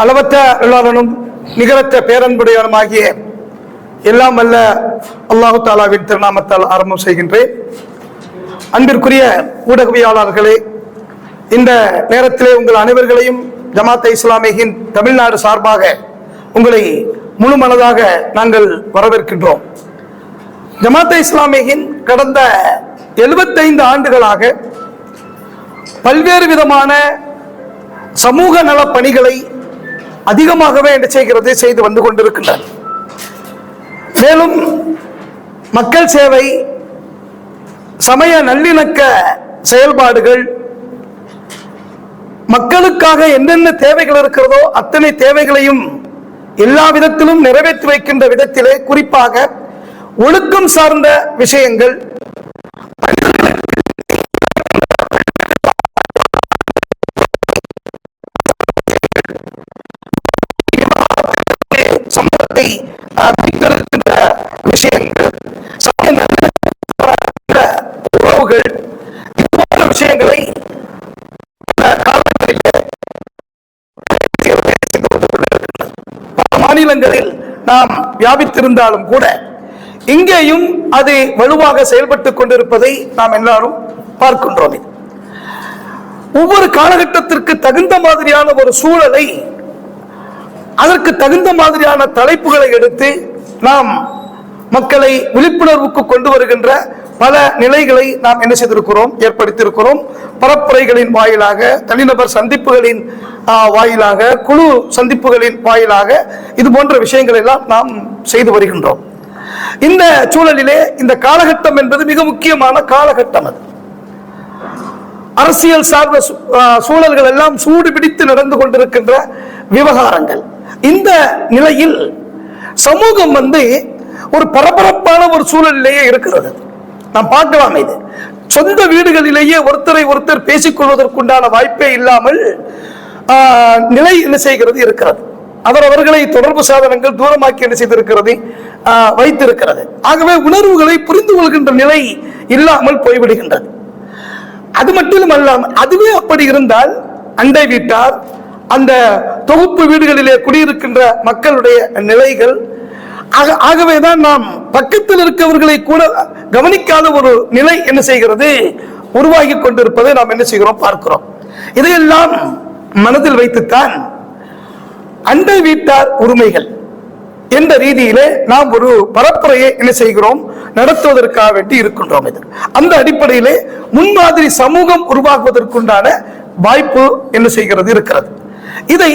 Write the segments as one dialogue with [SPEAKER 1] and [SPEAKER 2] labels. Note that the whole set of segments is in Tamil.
[SPEAKER 1] அளவற்ற அருளாளனும் நிகரற்ற பேரன்புடையவனுமாகிய எல்லாம் அல்ல அல்லாஹு தாலாவின் திருநாமத்தால் ஆரம்பம் செய்கின்றேன். அன்பிற்குரிய ஊடகவியாளர்களே இந்த நேரத்திலே உங்கள் அனைவர்களையும் ஜமாத்த இஸ்லாமியின் தமிழ்நாடு சார்பாக உங்களை முழு மனதாக நாங்கள் வரவேற்கின்றோம். ஜமாத்த இஸ்லாமியின் கடந்த 75 ஆண்டுகளாக பல்வேறு விதமான சமூக நல பணிகளை அதிகமாகவே என்ன செய்கிறது செய்து வந்து கொண்டிருக்கின்றன. மேலும் மக்கள் சேவை சமய நல்லிணக்க செயல்பாடுகள் மக்களுக்காக என்னென்ன தேவைகள் இருக்கிறதோ அத்தனை தேவைகளையும் எல்லா விதத்திலும் நிறைவேற்றி வைக்கின்ற விதத்திலே குறிப்பாக ஒழுக்கம் சார்ந்த விஷயங்கள் விஷயங்கள் சமய உறவுகள் விஷயங்களை பல மாநிலங்களில் நாம் வியாபித்திருந்தாலும் கூட இங்கேயும் அது வலுவாக செயல்பட்டுக் கொண்டிருப்பதை நாம் எல்லாரும் பார்க்கின்றோம். ஒவ்வொரு காலகட்டத்திற்கு தகுந்த மாதிரியான ஒரு சூழலை அதற்கு தகுந்த மாதிரியான தலைப்புகளை எடுத்து நாம் மக்களை விழிப்புணர்வுக்கு கொண்டு வருகின்ற பல நிலைகளை நாம் என்ன செய்திருக்கிறோம்? ஏற்படுத்தியிருக்கிறோம். பரப்புரைகளின் வாயிலாக தனிநபர் சந்திப்புகளின் வாயிலாக குழு சந்திப்புகளின் வாயிலாக இது போன்ற விஷயங்களை எல்லாம் நாம் செய்து வருகின்றோம். இந்த சூழலிலே இந்த காலகட்டம் என்பது மிக முக்கியமான காலகட்டம் அது. அரசியல் சார்ந்த சூ- சூழல்கள் எல்லாம் சூடு பிடித்து நடந்து கொண்டிருக்கின்ற விவகாரங்கள். இந்த நிலையில் சமூகம் வந்து ஒரு பரபரப்பான ஒரு சூழலிலேயே இருக்கிறது. நாம் பார்க்கலாம் இது. சொந்த வீடுகளிலேயே ஒருத்தரை ஒருத்தர் பேசிக்கொள்வதற்குண்டான வாய்ப்பே இல்லாமல் நிலை என்ன செய்கிறது? இருக்கிறது. அவர்களை தொடர்பு சாதனங்கள் தூரமாக்கி என்ன செய்திருக்கிறது? வைத்திருக்கிறது. ஆகவே உணர்வுகளை புரிந்து கொள்கின்ற நிலை இல்லாமல் போய்விடுகின்றது. அது மட்டும் அல்லாமல் அதுவே அப்படி இருந்தால் அண்டை வீட்டார் அந்த தொகுப்பு வீடுகளிலே குடியிருக்கின்ற மக்களுடைய நிலைகள் ஆக- ஆகவேதான் நாம் பக்கத்தில் இருக்கவர்களை கூட கவனிக்காத ஒரு நிலை என்ன செய்கிறது? உருவாகி கொண்டிருப்பதை நாம் என்ன செய்கிறோம்? பார்க்கிறோம். இதையெல்லாம் மனதில் வைத்துத்தான் அண்டை வீட்டார் உரிமைகள் என்ற ரீதியிலே நாம் ஒரு பரப்புரையை என்ன செய்கிறோம்? நடத்துவதற்காக வேண்டி இருக்கின்றோம் இது. அந்த அடிப்படையிலே முன்மாதிரி சமூகம் உருவாக்குவதற்குண்டான வாய்ப்பு என்ன செய்கிறது? இருக்கிறது. இதை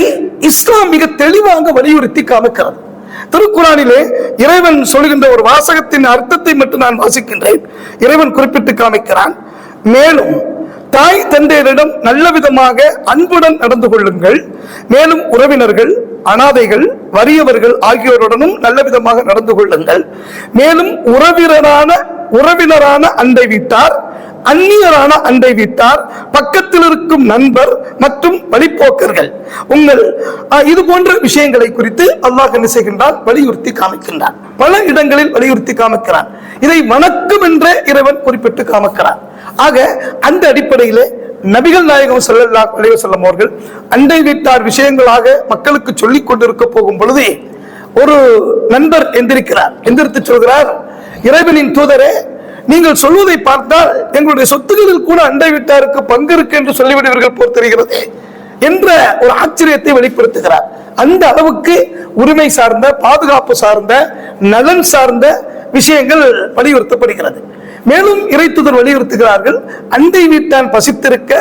[SPEAKER 1] இஸ்லாம் மிக தெளிவாக வலியுறுத்தி காமிக்கிறது. திருக்குறானிலே இறைவன் சொல்கின்ற ஒரு வாசகத்தின் அர்த்தத்தை மட்டும் நான் வாசிக்கின்றேன். இறைவன் குறிப்பிட்டு காமிக்கிறான் மேலும் தாய் தந்தையரிடம் நல்ல விதமாக அன்புடன் நடந்து கொள்ளுங்கள். மேலும் உறவினர்கள் அனாதைகள் வறியவர்கள் ஆகியோருடனும் நல்ல விதமாக நடந்து கொள்ளுங்கள். மேலும் உறவினரான உறவினரான அண்டை வீட்டார் அந்நியரான அண்டை வீட்டார் பக்கத்தில் இருக்கும் நண்பர் மற்றும் வழிப்போக்கர்கள். உங்கள் இது போன்ற விஷயங்களை குறித்து அல்லாஹ் என்ன செய்கின்றான்? வலியுறுத்தி காமிக்கின்றான். பல இடங்களில் வலியுறுத்தி காமிக்கிறான். இதை வணக்கம் என்ற இறைவன் குறிப்பிட்டு காமிக்கிறான். ஆக அந்த அடிப்படையிலே நபிகள் நாயகம் ஸல்லல்லாஹு அலைஹி அவர்கள் அண்டை வீட்டார் விஷயங்களாக மக்களுக்கு சொல்லிக் கொண்டிருக்க போகும் பொழுது ஒரு நண்பர் எந்திரிக்கிறார். எந்திரித்து சொல்கிறார் இறைவனின் தூதரே நீங்கள் சொல்வதை பார்த்தால் எங்களுடைய சொத்துக்களில் கூட அண்டை வீட்டாருக்கு பங்கு இருக்கு என்று சொல்லிவிடுவீர்கள் போல் தெரிகிறது என்ற ஒரு ஆச்சரியத்தை வெளிப்படுத்துகிறார். அந்த அளவுக்கு உரிமை சார்ந்த பாதுகாப்பு சார்ந்த நலன் சார்ந்த விஷயங்கள் வலியுறுத்தப்படுகிறது. மேலும் இறைத்துதர் வலியுறுத்துகிறார்கள் அண்டை வீட்டான் பசித்திருக்க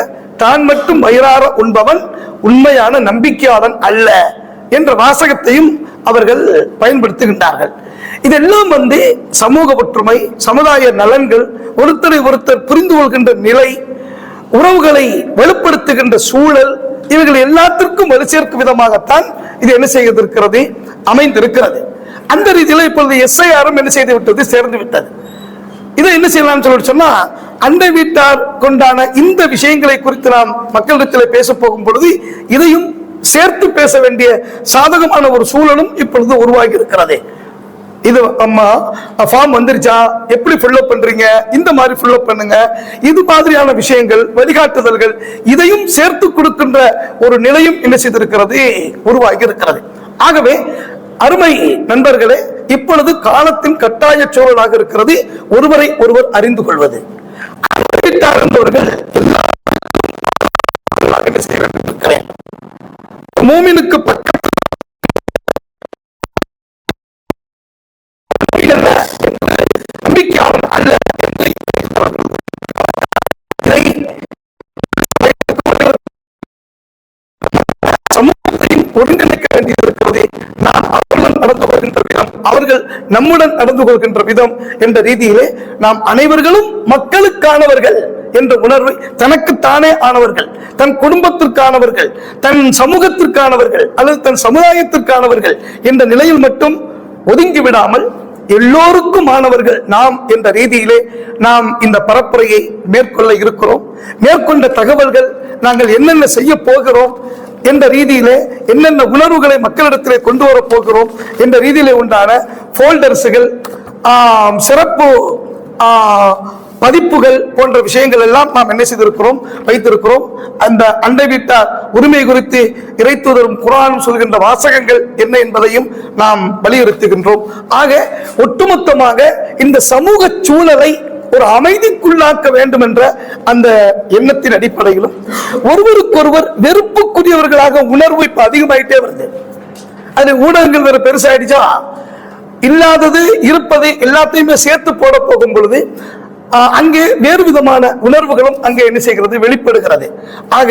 [SPEAKER 1] தான் மட்டும் வயிறார உண்பவன் உண்மையான நம்பிக்கையாளன் அல்ல. என்ற வாசகத்தையும் அவர்கள் பயன்படுத்துகின்றார்கள். இதெல்லாம் வந்து சமூக ஒற்றுமை சமுதாய நலன்கள் ஒருத்தரை ஒருத்தர் புரிந்து கொள்கின்ற நிலை உறவுகளை வலுப்படுத்துகின்ற சூழல் இவைகள் எல்லாத்திற்கும் வலு சேர்க்கும் விதமாகத்தான் இது என்ன செய்திருக்கிறது? அமைந்திருக்கிறது. அந்த ரீதியில் இப்பொழுது எஸ்ஐஆரும் என்ன செய்து விட்டது? சேர்ந்து விட்டது. இதை என்ன செய்யலாம்னு சொல்லிட்டு சொன்னா அண்டை வீட்டார் கொண்டான இந்த விஷயங்களை குறித்து நாம் மக்களிடத்தில் பேச போகும் பொழுது இதையும் சேர்த்து பேச வேண்டிய சாதகமான ஒரு சூழலும் இப்பொழுது உருவாகி இருக்கிறது இது அம்மா ஃபார்ம் வந்துருச்சா? எப்படி ஃபில்லப் பண்றீங்க? இந்த மாதிரி ஃபில்லப் பண்ணுங்க. இது மாதிரியான விஷயங்கள் வழிகாட்டுதல்கள் இதையும் சேர்த்து கொடுக்கின்ற ஒரு நிலையும் என்ன செய்திருக்கிறது? உருவாகி இருக்கிறது ஆகவே அருமை நண்பர்களே இப்பொழுது காலத்தின் கட்டாய சூழலாக இருக்கிறது. ஒருவரை ஒருவர் அறிந்து கொள்வது. வீட்டார் என்பவர்கள் என்ன செய்ய மூமினுக்கு பக்கத்தில் அல்ல அல்ல. சமூகத்தையும் ஒருங்கிணைக்க வேண்டியிருக்கிறது நாம் அவர்களுடன் நடந்து வருகின்ற அவர்கள் நம்முடன் நடந்து கொள்கின்ற விதம் என்ற ரீதியிலே நாம் அனைவர்களும் மக்களுக்கானவர்கள் என்ற உணர்வை தனக்குத்தானே ஆனவர்கள் தன் குடும்பத்திற்கானவர்கள் தன் சமூகத்திற்கானவர்கள் அல்லது தன் சமுதாயத்திற்கானவர்கள் என்ற நிலையில் மட்டும் ஒதுங்கி விடாமல் எல்லோருக்கும் மாணவர்கள் நாம் என்ற ரீதியிலே நாம் இந்த பரப்புரையை மேற்கொள்ள இருக்கிறோம். மேற்கொண்ட தகவல்கள் நாங்கள் என்னென்ன செய்ய போகிறோம் என்ற ரீதியிலே என்னென்ன உணர்வுகளை மக்களிடத்திலே கொண்டு வர போகிறோம் என்ற ரீதியிலே உண்டான போல்டர்ஸுகள் சிறப்பு பதிப்புகள் போன்ற விஷயங்கள் எல்லாம் நாம் என்ன செய்திருக்கிறோம்? வைத்திருக்கிறோம். அந்த அண்டை வீட்டார் உரிமை குறித்து இறைத்துவதரும் குரானும் சொல்கின்ற வாசகங்கள் என்ன என்பதையும் நாம் வலியுறுத்துகின்றோம். ஆக ஒட்டுமொத்தமாக இந்த சமூக சூழலை ஒரு அமைதிக்குள்ளாக்க வேண்டும் என்ற அந்த எண்ணத்தின் அடிப்படையிலும் ஒருவருக்கொருவர் வெறுப்புக்குரியவர்களாக உணர்வு இப்ப அதிகமாயிட்டே வருது. அது ஊடகங்கள் வேற பெருசாயிடுச்சா? இல்லாதது இருப்பது எல்லாத்தையுமே சேர்த்து போட போகும் பொழுது ஆஹ், அங்கே வேறு விதமான உணர்வுகளும் அங்கே என்ன செய்கிறது? வெளிப்படுகிறது. ஆக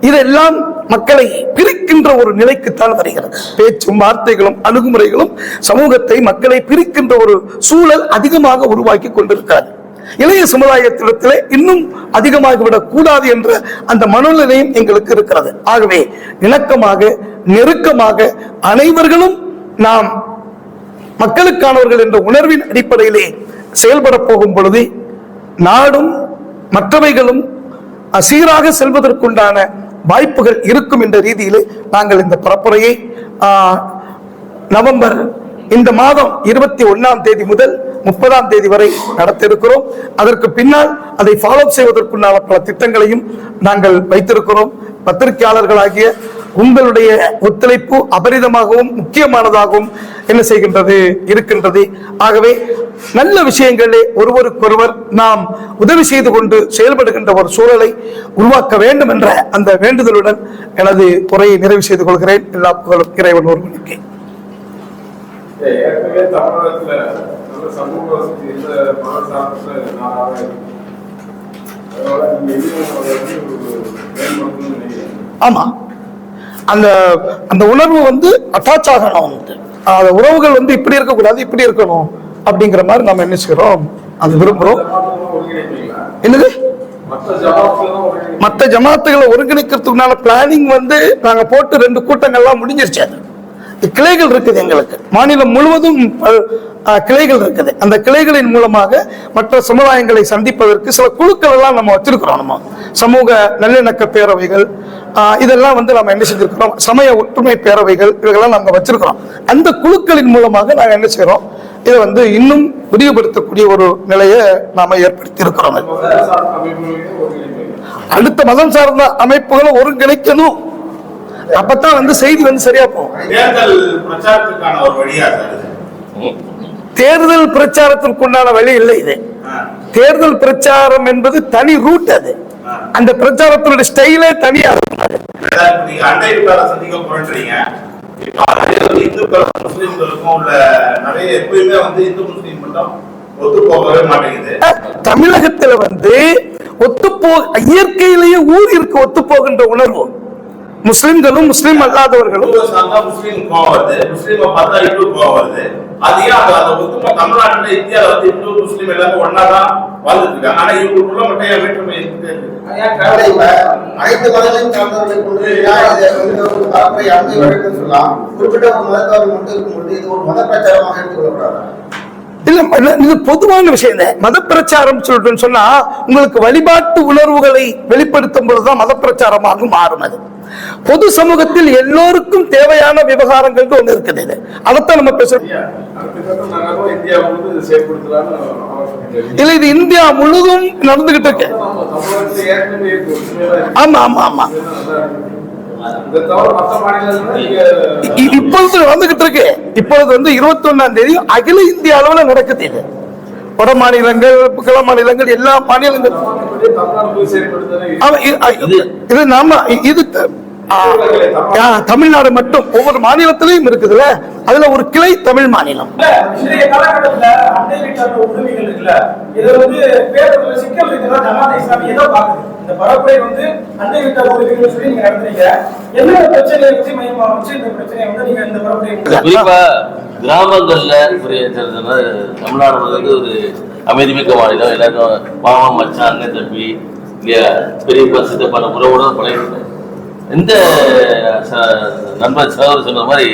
[SPEAKER 1] இதெல்லாம் மக்களை பிரிக்கின்ற ஒரு நிலைக்குத்தான் வருகிறது. பேச்சும் வார்த்தைகளும் அணுகுமுறைகளும் சமூகத்தை மக்களை பிரிக்கின்ற ஒரு சூழல் அதிகமாக உருவாக்கி கொண்டிருக்கிறது. இளைய சமுதாயத்திடத்திலே இன்னும் அதிகமாகிவிடக் கூடாது என்ற அந்த மனநிலையும் எங்களுக்கு இருக்கிறது. ஆகவே இணக்கமாக நெருக்கமாக அனைவர்களும் நாம் மக்களுக்கானவர்கள் என்ற உணர்வின் அடிப்படையிலே செயல்பட போகும் பொழுது நாடும் மற்றவைகளும் சீராக செல்வதற்குண்டான வாய்ப்புகள் இருக்கும் என்ற ரீதியிலே நாங்கள் இந்த பரப்புரையை ஆஹ், நவம்பர் இந்த மாதம் இருபத்தி ஒன்னாம் தேதி முதல் முப்பதாம் தேதி வரை நடத்த இருக்கிறோம் அதற்கு பின்னால் அதை ஃபாலோ செய்வதற்குண்டான பல திட்டங்களையும் நாங்கள் வைத்திருக்கிறோம். பத்திரிகையாளர்களாகிய உங்களுடைய ஒத்துழைப்பு அபரிதமாகவும் முக்கியமானதாகவும் என்ன செய்கின்றது இருக்கின்றது. ஆகவே நல்ல விஷயங்களே ஒருவருக்கொருவர் நாம் உதவி செய்து கொண்டு செயல்படுகின்ற ஒரு சூழலை உருவாக்க வேண்டும் என்ற அந்த வேண்டுதலுடன் எனது உரையை நிறைவு செய்து கொள்கிறேன். எல்லா புகழும் இறைவன் ஒருவனுக்கு.
[SPEAKER 2] ஏற்கனவே தமிழகத்துல நல்ல சமூக வசதி இருந்த மத சார்ந்த நாடாக இருக்கு. அதனால நீங்க எதுவும் அதை வந்து ஒரு மேம்படுத்தணும்னு நினைக்கிறீங்க.
[SPEAKER 1] ஆமா. அந்த அந்த உணர்வு வந்து அட்டாச் ஆகணும் அந்த உறவுகள் வந்து இப்படி இருக்கக்கூடாது இப்படி இருக்கணும் அப்படிங்கிற மாதிரி நம்ம என்ன செய்றோம்? அது
[SPEAKER 2] ஒருங்கிணைப்பீங்களா?
[SPEAKER 1] என்னது?
[SPEAKER 2] மற்ற
[SPEAKER 1] ஜமாத்துகளை ஒருங்கிணைக்கிறதுக்குனால பிளானிங் வந்து நாங்க போட்டு ரெண்டு கூட்டங்கள்லாம் முடிஞ்சிருச்சு. அது கிளைகள் இருக்குது எங்களுக்கு. மாநிலம் முழுவதும் கிளைகள் இருக்குது. அந்த கிளைகளின் மூலமாக மற்ற சமுதாயங்களை சந்திப்பதற்கு சில குழுக்கள் எல்லாம் நம்ம வச்சிருக்கிறோம் நம்ம. சமூக நல்லிணக்க பேரவைகள் இதெல்லாம் வந்து நம்ம என்ன செஞ்சிருக்கிறோம்? சமய ஒற்றுமை பேரவைகள் இவைகள்லாம் நம்ம வச்சிருக்கிறோம். அந்த குழுக்களின் மூலமாக நாங்க என்ன செய்றோம்? இதை வந்து இன்னும் விரிவுபடுத்தக்கூடிய ஒரு நிலையை நாம ஏற்படுத்தி இருக்கிறோம் அடுத்த மதம் சார்ந்த அமைப்புகளை ஒருங்கிணைக்கணும். அப்பதான் வந்து செய்தி வந்து சரியா போகும்.
[SPEAKER 3] தேர்தல் பிரச்சாரத்துக்கான ஒரு வழியா?
[SPEAKER 1] தேர்தல் பிரச்சாரத்திற்குண்டான வழி இல்லை இது. தேர்தல் பிரச்சாரம் என்பது தனி ரூட் அது. அந்த பிரச்சாரத்தினுடைய ஸ்டைலே தனியா தமிழகத்துல வந்து ஒத்துப்போ இயற்கையிலேயே ஊர் இருக்க ஒத்து போகின்ற உணர்வு. முஸ்லிம்களும் முஸ்லிம் அல்லாதவர்களும்
[SPEAKER 4] அனைத்து மதங்களையும் சார்ந்தவர்களை கொண்டு ஒரு பரப்புரை அங்கே வழக்குன்னு சொல்லலாம். குறிப்பிட்ட ஒரு மதத்தவர் மட்டும் இது ஒரு மத பிரச்சாரமாக எடுத்துக்கொள்ளக்கூடாது
[SPEAKER 1] இல்ல இது பொதுவான விஷயம் மத பிரச்சாரம் சொல்லிட்டு சொன்னா உங்களுக்கு வழிபாட்டு உணர்வுகளை வெளிப்படுத்தும் பொழுதுதான் மத பிரச்சாரமாக மாறும் அது. பொது சமூகத்தில் எல்லோருக்கும் தேவையான விவகாரங்கள் ஒண்ணு இருக்குது இது. அதைத்தான் நம்ம பேசுறோம். இல்ல. இது இந்தியா முழுதும் நடந்துகிட்டு இருக்கு. ஆமா ஆமா ஆமா. இப்பொழுது நடந்துகிட்டு இருக்கு. இப்பொழுது வந்து இருபத்தி தேதி அகில இந்திய அளவுல நடக்குது இது. வட மாநிலங்கள் கிள மாநிலங்கள் எல்லா மாநிலங்கள். இது நாம இது தமிழ்நாடு மட்டும் ஒவ்வொரு மாநிலத்திலையும் இருக்குதுல்ல. அதுல ஒரு கிளை தமிழ் மாநிலம்.
[SPEAKER 5] காலகட்டத்துல அண்டை இந்த பரப்புரை வந்து அண்டை விட்ட உரிமைகள் சொல்லி நீங்க நடத்துறீங்க. என்ன பிரச்சனையை வச்சு மையமா வச்சு இந்த பிரச்சனையை வந்து நீங்க இந்த பரப்புரை
[SPEAKER 6] குறிப்பா கிராமங்கள்ல ஒரு தமிழ்நாடு வந்து ஒரு அமைதிமிக்க மாநிலம். எல்லாரும் மாமா மச்சான் அண்ணன் தம்பி இல்லையா பெரியப்பா சித்தப்பான உறவோட பழகிட்டு. இந்த நண்பர் சகோதரர் சொன்ன மாதிரி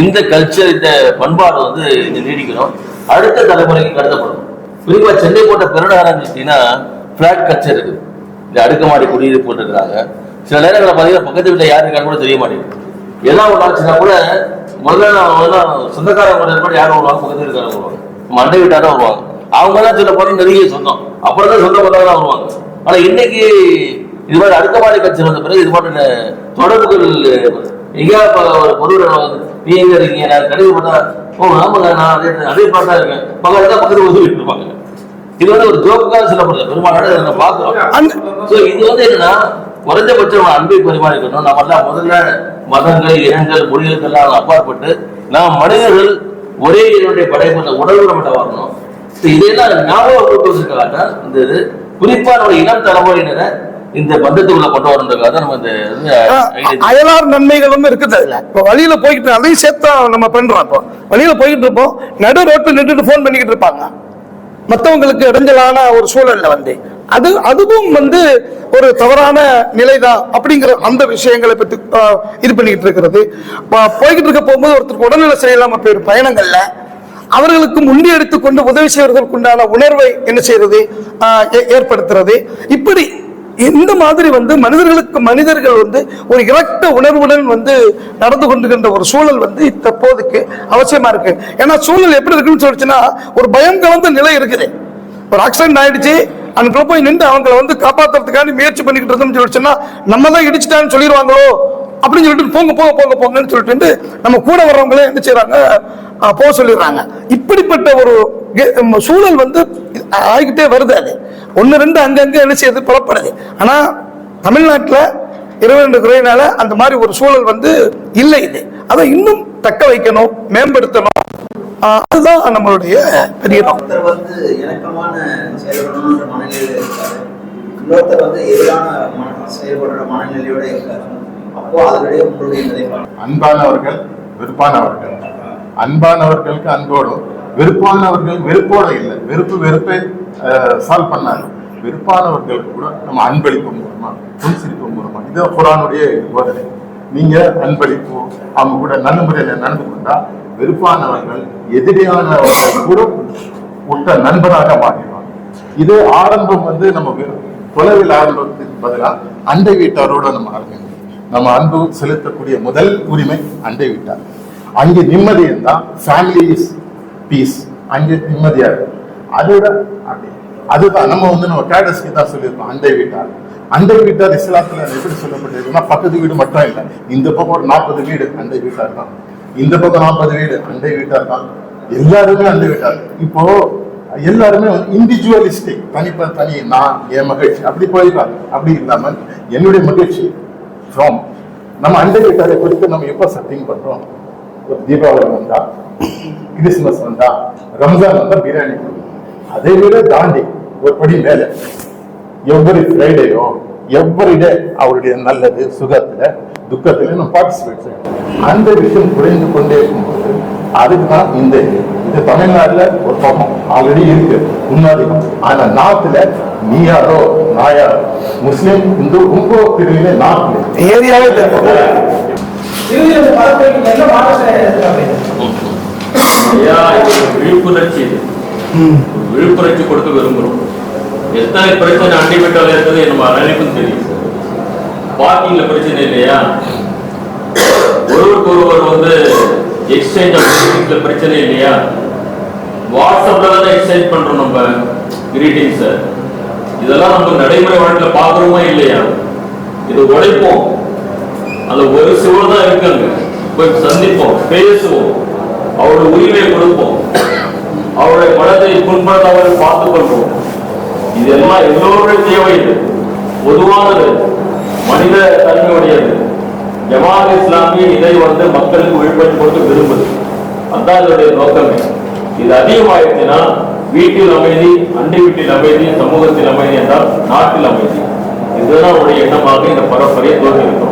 [SPEAKER 6] இந்த கல்ச்சர் இந்த பண்பாடு வந்து இங்க நீடிக்கணும். அடுத்த தலைமுறைக்கு கடத்தப்படும் குறிப்பாக சென்னை போன்ற பெருநகரம் பார்த்தீங்கன்னா பிளாட் கல்ச்சர் இருக்குது. இந்த அடுக்குமாடி குடியிருப்பு போட்டுருக்காங்க சில நேரங்களில் பார்த்தீங்கன்னா பக்கத்து வீட்டில் யாரு இருக்கான்னு கூட தெரிய மாட்டேங்குது. எல்லாம் ஒரு ஆச்சுன்னா கூட முதல்ல நான் முதல்ல சொந்தக்காரங்க கூட யாரும் வருவாங்க பக்கத்து வீட்டுக்காரங்க வருவாங்க. மண்டை வீட்டாரும் வருவாங்க. அவங்க தான் சில பிறகு நெருங்கிய சொந்தம். அப்புறம் தான் சொந்த பந்தம் வருவாங்க. ஆனால் இன்னைக்கு இது மாதிரி அடுக்கமாடி கட்சி வந்த பிறகு இது மாதிரி தொடர்புகள் எங்கேயா ஒரு பொருள் நீ எங்க இருக்கீங்க நான் கடிதம் பண்ணா ஓ ஆமாங்க நான் அதே அதே பார்த்தா இருக்கேன். பக்கத்துல தான் ஒதுக்கிட்டு இருப்பாங்க. இது வந்து ஒரு ஜோக்காக சொல்லப்படுது. இதை நம்ம பார்க்கிறோம் So, இது வந்து என்னன்னா குறைஞ்சபட்சம் அன்பை பரிமாறிக்கணும். நம்ம எல்லாம் முதல்ல மதங்கள் இனங்கள் மொழிகளுக்கெல்லாம் அப்பாற்பட்டு நாம் மனிதர்கள் ஒரே இதனுடைய படைப்புல உணர்வு நம்மகிட்ட வரணும். ஞாபகப்படுத்துவதற்காக தான் இந்த இது குறிப்பா நம்ம இளம் தலைமுறையினரை இந்த பந்தத்துக்குள்ள கொண்டு தான் நம்ம இந்த
[SPEAKER 1] அயலார் நன்மைகளும் இருக்குது. அதுல இப்ப வழியில போய்கிட்டு அதையும் சேர்த்து நம்ம பண்றோம் இப்போ வழியில போய்கிட்டு இருப்போம். நடு ரோட்ல நின்றுட்டு போன் பண்ணிக்கிட்டு இருப்பாங்க. மற்றவங்களுக்கு இடைஞ்சலான ஒரு சூழல்ல வந்து அது அதுவும் வந்து ஒரு தவறான நிலைதான் அப்படிங்கிற அந்த விஷயங்களை பற்றி இது பண்ணிக்கிட்டு இருக்கிறது. போய்கிட்டு இருக்க போகும்போது ஒருத்தருக்கு உடல்நிலை சரியில்லாமல் போயிரு பயணங்கள்ல அவர்களுக்கு முண்டி எடுத்துக்கொண்டு உதவி செய்வதற்குண்டான உணர்வை என்ன செய்யறது? ஏ- ஏற்படுத்துறது. இப்படி இந்த மாதிரி வந்து மனிதர்களுக்கு மனிதர்கள் வந்து ஒரு இரக்க உணர்வுடன் வந்து நடந்து கொண்டுகின்ற ஒரு சூழல் வந்து தற்போதைக்கு அவசியமா இருக்கு. ஏன்னா சூழல் எப்படி இருக்குன்னு சொல்லிச்சுன்னா ஒரு பயம் கலந்த நிலை இருக்குது. ஒரு ஆக்சிடென்ட் ஆயிடுச்சு அங்கே போய் நின்று அவங்களை வந்து காப்பாத்துறதுக்காண்டி முயற்சி பண்ணிக்கிட்டு இருந்தோம்னு சொல்லிச்சுன்னா நம்ம தான் இடிச்சிட்டான்னு சொல்லிடுவாங்களோ? அப்படின்னு சொல்லிட்டு போங்க போங்க போங்க போங்கன்னு சொல்லிட்டு நம்ம கூட வர்றவங்களே என்ன செய்யறாங்க போக சொல்லிடுறாங்க. இப்படிப்பட்ட ஒரு சூழல் வந்து ஆகிக்கிட்டே வருது அது. ஒன்று ரெண்டு அங்கங்கே என்ன செய்யுது? புறப்படுது ஆனால் தமிழ்நாட்டில் இருபது ரெண்டு குறையினால அந்த மாதிரி ஒரு சூழல் வந்து இல்லை இது. அதை இன்னும் தக்க வைக்கணும் மேம்படுத்தணும். அதுதான் நம்மளுடைய பெரிய
[SPEAKER 4] வந்து இன்னொருத்தர் வந்து எதிரான செயல்படுற மனநிலையோட இருக்காரு. அப்போ அதனுடைய உங்களுடைய நிலைப்பாடு
[SPEAKER 7] அன்பானவர்கள் வெறுப்பானவர்கள். அன்பானவர்களுக்கு அன்போடும் வெறுப்பானவர்கள் வெறுப்போட இல்லை. வெறுப்பு வெறுப்பை சால்வ் பண்ணாங்க வெறுப்பானவர்களுக்கு கூட நம்ம அன்பளிப்பு மூலமா புன்சிரிப்பு மூலமா இது குரானுடைய போதனை. நீங்க அன்பளிப்பு அவங்க கூட நல்ல நடந்து கொண்டா வெறுப்பானவர்கள் எதிரியானவர்கள் கூட உட்ட நண்பராக மாறிடுவாங்க. இது ஆரம்பம் வந்து நம்ம வெறும் தொலைவில் ஆரம்பத்துக்கு பதிலாக அண்டை வீட்டாரோட நம்ம ஆரம்பிக்கணும் நம்ம அன்பு செலுத்தக்கூடிய முதல் உரிமை அண்டை வீட்டார். அங்கே நிம்மதி இருந்தால் ஃபேமிலி இஸ் பீஸ் அங்கே நிம்மதியா இருக்கும். அதோட அப்படி அதுதான் நம்ம வந்து நம்ம கேட்டஸ்க்கு தான் சொல்லியிருக்கோம் அண்டை வீட்டார். அண்டை வீட்டார் இஸ்லாத்துல எப்படி சொல்லப்பட்டிருக்குன்னா பக்கத்து வீடு மட்டும் இல்லை. இந்த பக்கம் ஒரு நாற்பது வீடு அண்டை வீட்டார் தான். இந்த பக்கம் நாற்பது வீடு அண்டை வீட்டார் தான். எல்லாருமே அண்டை வீட்டார். இப்போ எல்லாருமே வந்து இண்டிவிஜுவலிஸ்டிக் தனிப்ப தனி நான் என் மகிழ்ச்சி. அப்படி போயிருக்காங்க அப்படி இல்லாமல் என்னுடைய மகிழ்ச்சி ஃப்ரம் நம்ம அண்டை குறித்து நம்ம எப்போ சத்தியம் பண்றோம்? ஒரு தீபாவளி வந்தா கிறிஸ்துமஸ் வந்தா ரம்ஜான் வந்தா பிரியாணி கொடுக்கணும். அதை விட தாண்டி ஒரு படி மேல எவ்வரி ஃப்ரைடேயோ எவ்வரி டே அவருடைய நல்லது சுகத்துல துக்கத்துல நம்ம பார்ட்டிசிபேட் செய்யணும். அந்த விஷயம் குறைந்து கொண்டே இருக்கும்போது அதுக்கு தான் இந்த இது. தமிழ்நாட்டுல ஒரு பக்கம் ஆல்ரெடி இருக்கு. முன்னாடிக்கும் ஆனா நாட்டுல நீ யாரோ நான் யாரோ முஸ்லிம் இந்து ரொம்ப பிரிவினை நாட்டுல
[SPEAKER 1] ஏரியாவே
[SPEAKER 8] விழிப்புணர்ச்சி விழிப்புணர்ச்சி கொடுக்க விரும்புகிறோம் எத்தனை பிரச்சனை அண்டை விட்டால் இருக்கிறது நம்ம அனைவருக்கும் தெரியும். பார்க்கிங்ல பிரச்சனை இல்லையா? ஒருவருக்கு ஒருவர் வந்து எக்ஸ்சேஞ்ச் ஆஃப் பிரச்சனை இல்லையா? வாட்ஸ்அப்ல தானே எக்ஸ்சேஞ்ச் பண்றோம் நம்ம. கிரீட்டிங்ஸ் இதெல்லாம் நம்ம நடைமுறை வாழ்க்கையில பாக்குறோமா இல்லையா? இது உழைப்போம். அந்த ஒரு சுவர் தான் இருக்காங்க. போய் சந்திப்போம் பேசுவோம். அவரோட உரிமையை கொடுப்போம். அவருடைய மனதை அவரை பார்த்துக் கொள்வோம். இதெல்லாம் எல்லோருடைய தேவை இது பொதுவானது. மனித தன்மையுடையது. ஜமால் இஸ்லாமி இதை வந்து மக்களுக்கு விழிப்புணர்வு கொடுத்து விரும்புது. அதுதான் இதனுடைய நோக்கமே. இது அதிகமாயிடுச்சுன்னா வீட்டில் அமைதி அண்டை வீட்டில் அமைதி சமூகத்தில் அமைதி என்றால் நாட்டில் அமைதி. இதுதான் உடைய எண்ணமாக இந்த பரம்பரையை தோற்றிருக்கிறோம்